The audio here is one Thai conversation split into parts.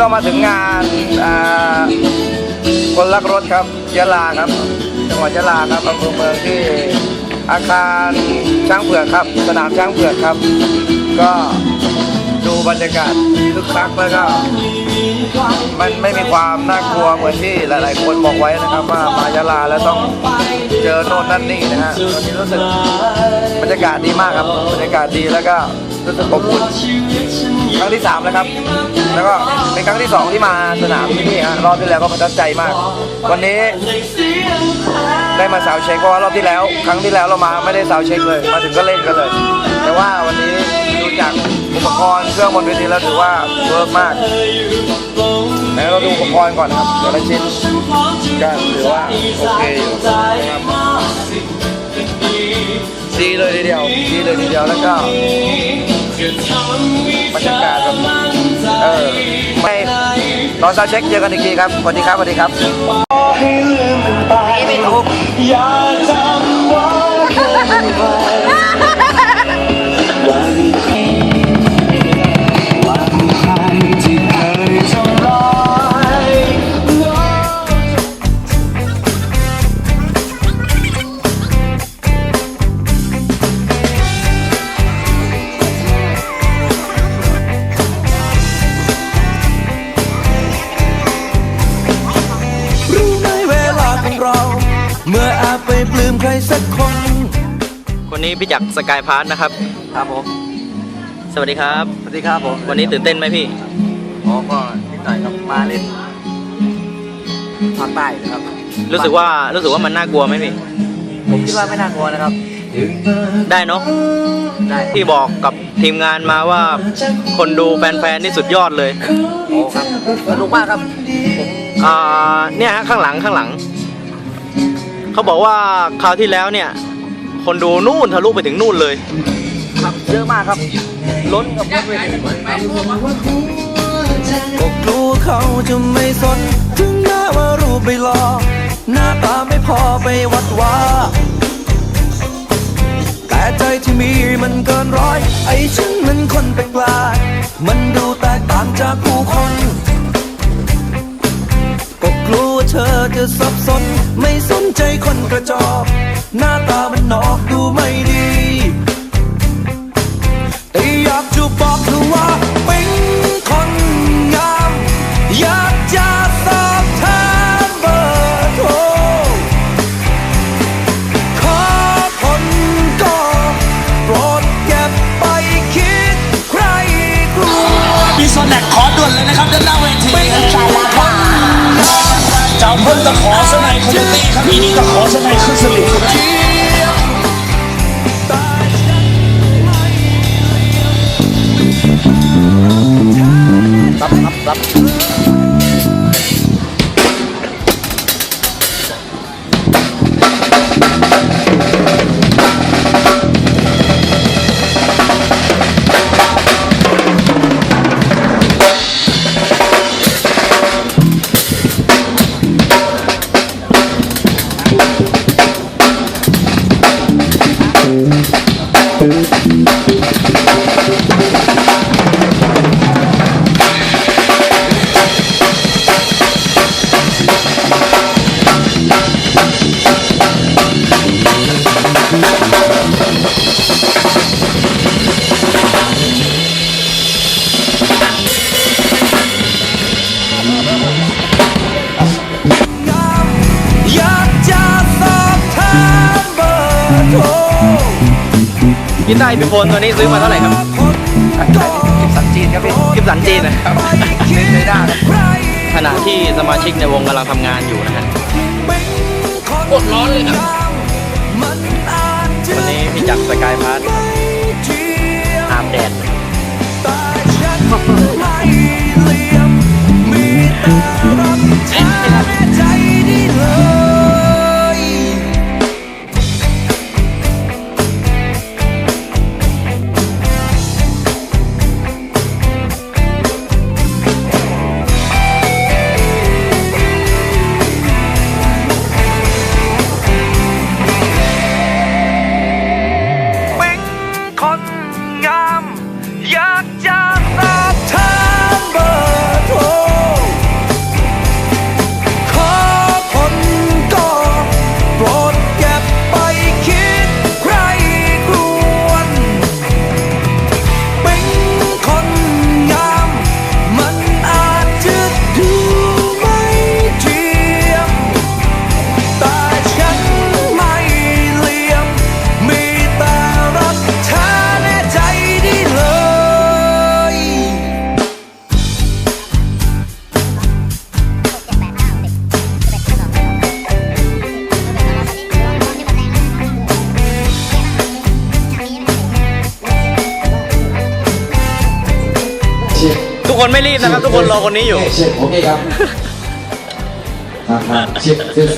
เรามาถึงงานคนรักรถครับยะลาครับจังหวัดยะลาครับอำเภอเมืองที่อาคารช้างเผือกครับ สนามช้างเผือกครับ ก็ดูบรรยากาศคึกคักแล้วก็มันไม่มีความน่ากลัวเหมือนที่หลาย ๆ คนบอกไว้นะครับ ว่ามายะลาแล้วต้องเจอโน่นนั่นนี่นะฮะวันนี้รู้สึกบรรยากาศดีมากครับบรรยากาศดีแล้วก็รู้สึกอบอุ่น ครั้งที่สามแล้วครับ แล้วก็เป็นครั้งที่สองที่มาสนามที่นี่ฮะรอบที่แล้วก็ประทับใจมาก วันนี้ได้มาสาวเช็คเพราะว่ารอบที่แล้ว ครั้งที่แล้วเรามาไม่ได้สาวเช็คเลย มาถึงก็เล่นกันเลย แต่ว่าวันนี้ดูจากอุปกรณ์เครื่องบนเวทีแล้วถือว่าเวิร์กมากแล้วเราดูอุปกรณ์ก่อนครับแต่ละชิ้นก็ถือว่าโอเคอยู่นะครับดีเลยทีเดียวดีเลยทีเดียวแล้วก็ บรรยากาศแบบเออไม่ตอนซาวเช็คเจอกันอีกทีครับสวัสดีครับสวัสดีครับ ไปปลื้มใครสักคน คนนี้พี่จักรสกายพาร์ทนะครับ ครับผม สวัสดีครับ สวัสดีครับผมวันนี้ตื่นเต้นไหมพี่ อ๋อก็นิดหน่อยครับมาเล่นภาคใต้นะครับรู้สึกว่ารู้สึกว่ามันน่ากลัวไหมพี่ ผมคิดว่าไม่น่ากลัวนะครับ ได้เนาะได้พี่บอกกับทีมงานมาว่าคนดูแฟนๆนี่สุดยอดเลย โอ้ครับสนุกมากครับอ่าเนี่ยฮะข้างหลังข้างหลัง เขาบอกว่าคราวที่แล้วเนี่ย คนดูนู่นทะลุไปถึงนู่นเลย ครับเยอะมากครับ ล้นกับรถเวทีครับก็กลัวเขาจะไม่สนถึงแม้ว่ารูปไปหลอกหน้าตาไม่พอไปวัดว่า แต่ใจที่มีมันเกินร้อย ไอ้ฉันมันคนแปลกๆมันดูแตกต่างจากผู้คน เธอจะสับสน ไม่สนใจคนกระจอก หน้าตามันนอกดูไม่ดี แต่อยากจะบอกเธอว่าเป็นคนงาม อยากจะสอบถามเบอร์โทรขอคนก็โปรดเก็บไปคิดใครกลัว มีโซนแนกขอด่วนเลยนะครับด้านหน้าเวทีาวเพิ่งตะขอสนายคอมเมดี้ครับอีนี่ตะขอสนายขึ้นสลิปรับรับรับ กีตาร์พิพลตัวนี้ซื้อมาเท่าไหร่ครับกิบสันจีนครับพี่กิฟสันจีนนะเล่นไม่ได้ขณะที่สมาชิกในวงกำลังทำงานอยู่นะฮะกดร้อนเลยนะวันนี้พี่จักรสกายพาร์ทอาบแดดแต่ฉันไม่เหลี่ยมมีแต่รั คนไม่รีบนะครับ ทุกคนรอคนนี้อยู่ เช็คโอเคครับอ่าฮะเช็คเช็ค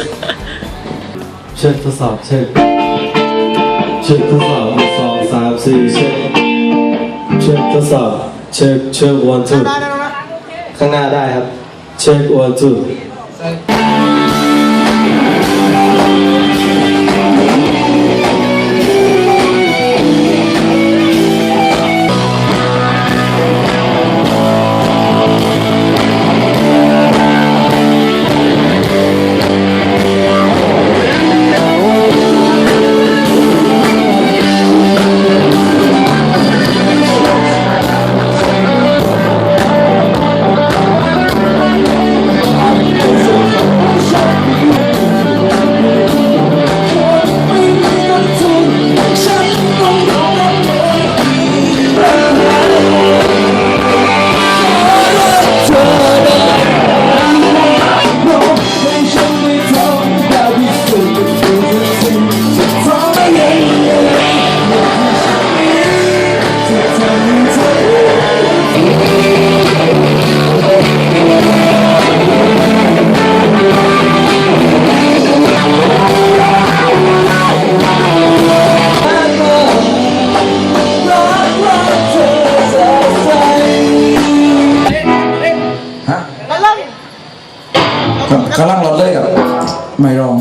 เช็คทดสอบเช็คเช็คทดสอบหนึ่งสองสามสี่เช็คเช็คทดสอบเช็คเช็ค one two ข้างหน้าได้ครับ เช็ค one two ฮ กำลังรอเลยกับไม่รอง